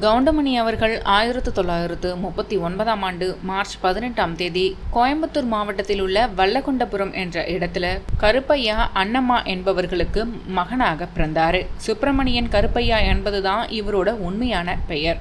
கவுண்டமணி அவர்கள் ஆயிரத்து தொள்ளாயிரத்து முப்பத்தி ஒன்பதாம் ஆண்டு மார்ச் பதினெட்டாம் தேதி கோயம்புத்தூர் மாவட்டத்தில் உள்ள வல்லகொண்டபுரம் என்ற இடத்துல கருப்பையா அன்னம்மா என்பவர்களுக்கு மகனாக பிறந்தார். சுப்பிரமணியன் கருப்பையா என்பதுதான் இவரோட உண்மையான பெயர்.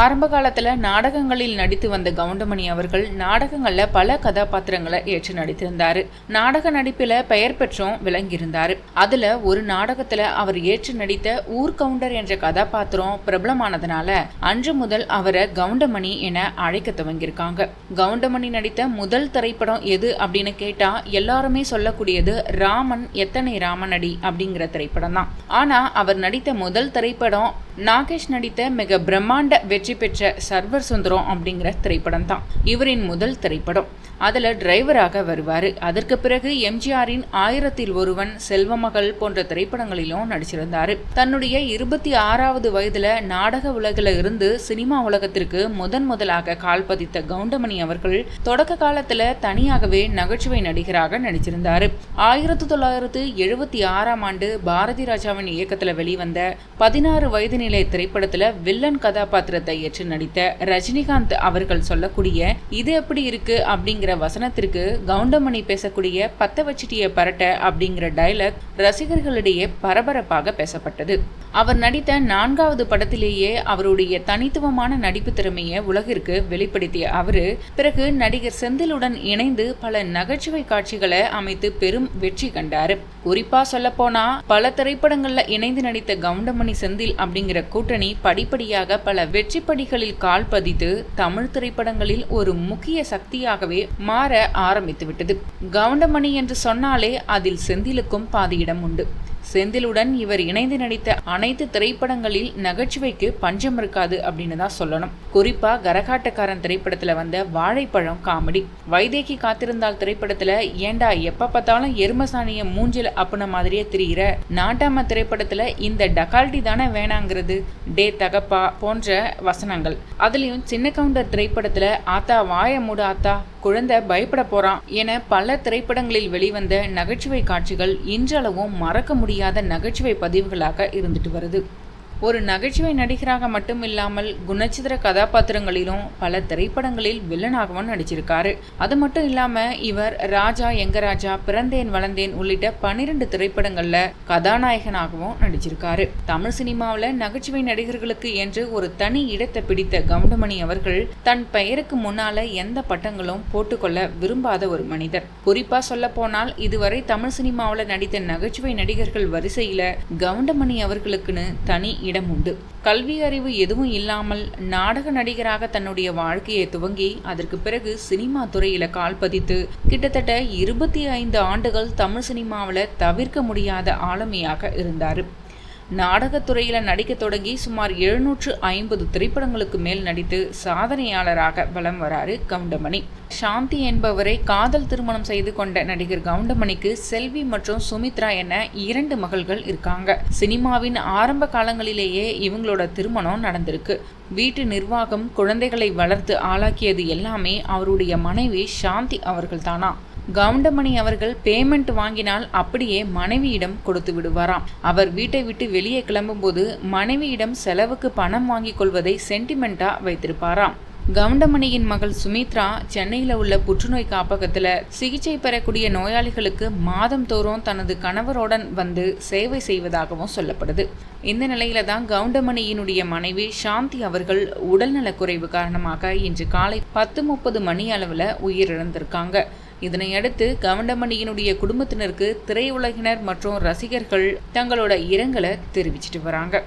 ஆரம்ப காலத்தில் நாடகங்களில் நடித்து வந்த கவுண்டமணி அவர்கள் நாடகங்களில் பல கதாபாத்திரங்களை ஏற்று நடித்திருந்தார். நாடக நடிப்பில் பெயர் பெற்றும் விளங்கியிருந்தார். அதில் ஒரு நாடகத்தில் அவர் ஏற்று நடித்த ஊர் கவுண்டர் என்ற கதாபாத்திரம் பிரபலமானதுனால அன்று முதல் அவரை கவுண்டமணி என அழைக்க துவங்கியிருக்காங்க. கவுண்டமணி நடித்த முதல் திரைப்படம் எது அப்படின்னு கேட்டால் எல்லாருமே சொல்லக்கூடியது ராமன் எத்தனை ராமனடி அப்படிங்கிற திரைப்படம் தான் ஆனால் அவர் நடித்த முதல் திரைப்படம் நாகேஷ் நடித்த மிக பிரம்மாண்ட வெற்றி பெற்ற சர்வர் சுந்தரம் அப்படிங்கிற திரைப்படம் தான் இவரின் முதல் திரைப்படம். அதில் டிரைவராக வருவார். அதற்கு பிறகு எம்ஜிஆரின் ஆயிரத்தில் ஒருவன் செல்வமகள் போன்ற திரைப்படங்களிலும் நடிச்சிருந்தார். தன்னுடைய இருபத்தி ஆறாவது வயதில் நாடக உலகில் இருந்து சினிமா உலகத்திற்கு முதன் முதலாக கால் பதித்த கவுண்டமணி அவர்கள் தொடக்க காலத்தில் தனியாகவே நகைச்சுவை நடிகராக நடிச்சிருந்தார். ஆயிரத்தி தொள்ளாயிரத்து எழுபத்தி ஆறாம் ஆண்டு பாரதி ராஜாவின் இயக்கத்தில் வெளிவந்த பதினாறு வயது நிலை திரைப்படத்துல வில்லன் கதாபாத்திரத்தை ஏற்று நடித்த ரஜினிகாந்த் அவர்கள் சொல்லக்கூடிய இது எப்படி இருக்கு அப்படிங்கிற வசனத்திற்கு கவுண்டமணி பேசக்கூடிய பத்த வச்சிட்டிய பரட்ட அப்படிங்கிற டைலாக் ரசிகர்களிடையே பரபரப்பாக பேசப்பட்டது. அவர் நடித்த நான்காவது படத்திலேயே அவருடைய தனித்துவமான நடிப்பு திறமையை உலகிற்கு வெளிப்படுத்திய அவரு பிறகு நடிகர் செந்திலுடன் இணைந்து பல நகைச்சுவை காட்சிகளை அமைத்து பெரும் வெற்றி கண்டார். குறிப்பா சொல்ல போனா பல திரைப்படங்கள்ல இணைந்து நடித்த கவுண்டமணி செந்தில் அப்படிங்கிற கூட்டணி படிப்படியாக பல வெற்றி படிகளில் கால் பதித்து தமிழ் திரைப்படங்களில் ஒரு முக்கிய சக்தியாகவே மாற ஆரம்பித்து விட்டது கவுண்டமணி என்று சொன்னாலே அதில் செந்திலுக்கும் பாதியிடம் உண்டு. செந்திலுடன் இவர் இணைந்து நடித்த அனைத்து திரைப்படங்களில் நகைச்சுவைக்கு பஞ்சம் இருக்காது அப்படின்னு தான் சொல்லணும். குறிப்பா கரகாட்டக்காரன் திரைப்படத்துல வந்த வாழைப்பழம் காமெடி. வைதேகி காத்திருந்தால் திரைப்படத்துல ஏண்டா எப்ப பார்த்தாலும் எருமசாணிய மூஞ்சில் அப்புன மாதிரியே திரியிற? நாட்டாம திரைப்படத்துல இந்த டகால்டி தானே வேணாங்கிறது? டே தகப்பா போன்ற வசனங்கள். அதுலயும் சின்ன கவுண்டர் திரைப்படத்துல ஆத்தா வாய மூடு ஆத்தா குழந்தை பயப்பட போறான் என பல திரைப்படங்களில் வெளிவந்த நகைச்சுவை காட்சிகள் இன்றளவும் மறக்க முடியும் முடியாத நகைச்சுவை பதிவுகளாக இருந்துட்டு வருது. ஒரு நகைச்சுவை நடிகராக மட்டும் இல்லாமல் குணச்சித்திர கதாபாத்திரங்களிலும் பல திரைப்படங்களில் வில்லனாகவும் நடிச்சிருக்காரு. அது மட்டும் இல்லாம இவர் ராஜா எங்க ராஜா பிறந்தேன் வளர்ந்தேன் உள்ளிட்ட பனிரெண்டு திரைப்படங்கள்ல கதாநாயகனாகவும் நடிச்சிருக்காரு. தமிழ் சினிமாவில் நகைச்சுவை நடிகர்களுக்கு என்று ஒரு தனி இடத்தை பிடித்த கவுண்டமணி அவர்கள் தன் பெயருக்கு முன்னால எந்த பட்டங்களும் போட்டுக்கொள்ள விரும்பாத ஒரு மனிதர். குறிப்பா சொல்ல போனால் இதுவரை தமிழ் சினிமாவில் நடித்த நகைச்சுவை நடிகர்கள் வரிசையில கவுண்டமணி அவர்களுக்குன்னு தனி இடம் உண்டு. கல்வி அறிவு எதுவும் இல்லாமல் நாடக நடிகராக தன்னுடைய வாழ்க்கையை துவங்கி அதற்கு பிறகு சினிமா துறையில கால் பதித்து கிட்டத்தட்ட இருபத்தி ஐந்து ஆண்டுகள் தமிழ் சினிமாவில் தவிர்க்க முடியாத ஆளுமையாக இருந்தார். நாடகத்துறையில் நடிக்க தொடங்கி சுமார் எழுநூற்று ஐம்பது திரைப்படங்களுக்கு மேல் நடித்து சாதனையாளராக வலம் வராரு கவுண்டமணி. சாந்தி என்பவரை காதல் திருமணம் செய்து கொண்ட நடிகர் கவுண்டமணிக்கு செல்வி மற்றும் சுமித்ரா என இரண்டு மகள்கள் இருக்காங்க. சினிமாவின் ஆரம்ப காலங்களிலேயே இவங்களோட திருமணம் நடந்திருக்கு. வீட்டு நிர்வாகம் குழந்தைகளை வளர்த்து ஆளாக்கியது எல்லாமே அவருடைய மனைவி சாந்தி அவர்கள் தானா கவுண்டமணி அவர்கள் பேமெண்ட் வாங்கினால் அப்படியே மனைவியிடம் கொடுத்து விடுவாராம். அவர் வீட்டை விட்டு வெளியே கிளம்பும்போது மனைவியிடம் செலவுக்கு பணம் வாங்கிக் கொள்வதை சென்டிமெண்டா வைத்திருப்பாராம். கவுண்டமணியின் மகள் சுமித்ரா சென்னையில் உள்ள புற்றுநோய் காப்பகத்தில் சிகிச்சை பெறக்கூடிய நோயாளிகளுக்கு மாதம் தோறும் தனது கணவருடன் வந்து சேவை செய்வதாகவும் சொல்லப்படுது. இந்த நிலையில தான் கவுண்டமணியினுடைய மனைவி சாந்தி அவர்கள் உடல்நலக்குறைவு காரணமாக இன்று காலை பத்து முப்பது மணி அளவில் உயிரிழந்திருக்காங்க. இதனையடுத்து கவுண்டமணியினுடைய குடும்பத்தினருக்கு திரையுலகினர் மற்றும் ரசிகர்கள் தங்களோட இரங்கலை தெரிவிச்சிட்டு வராங்க.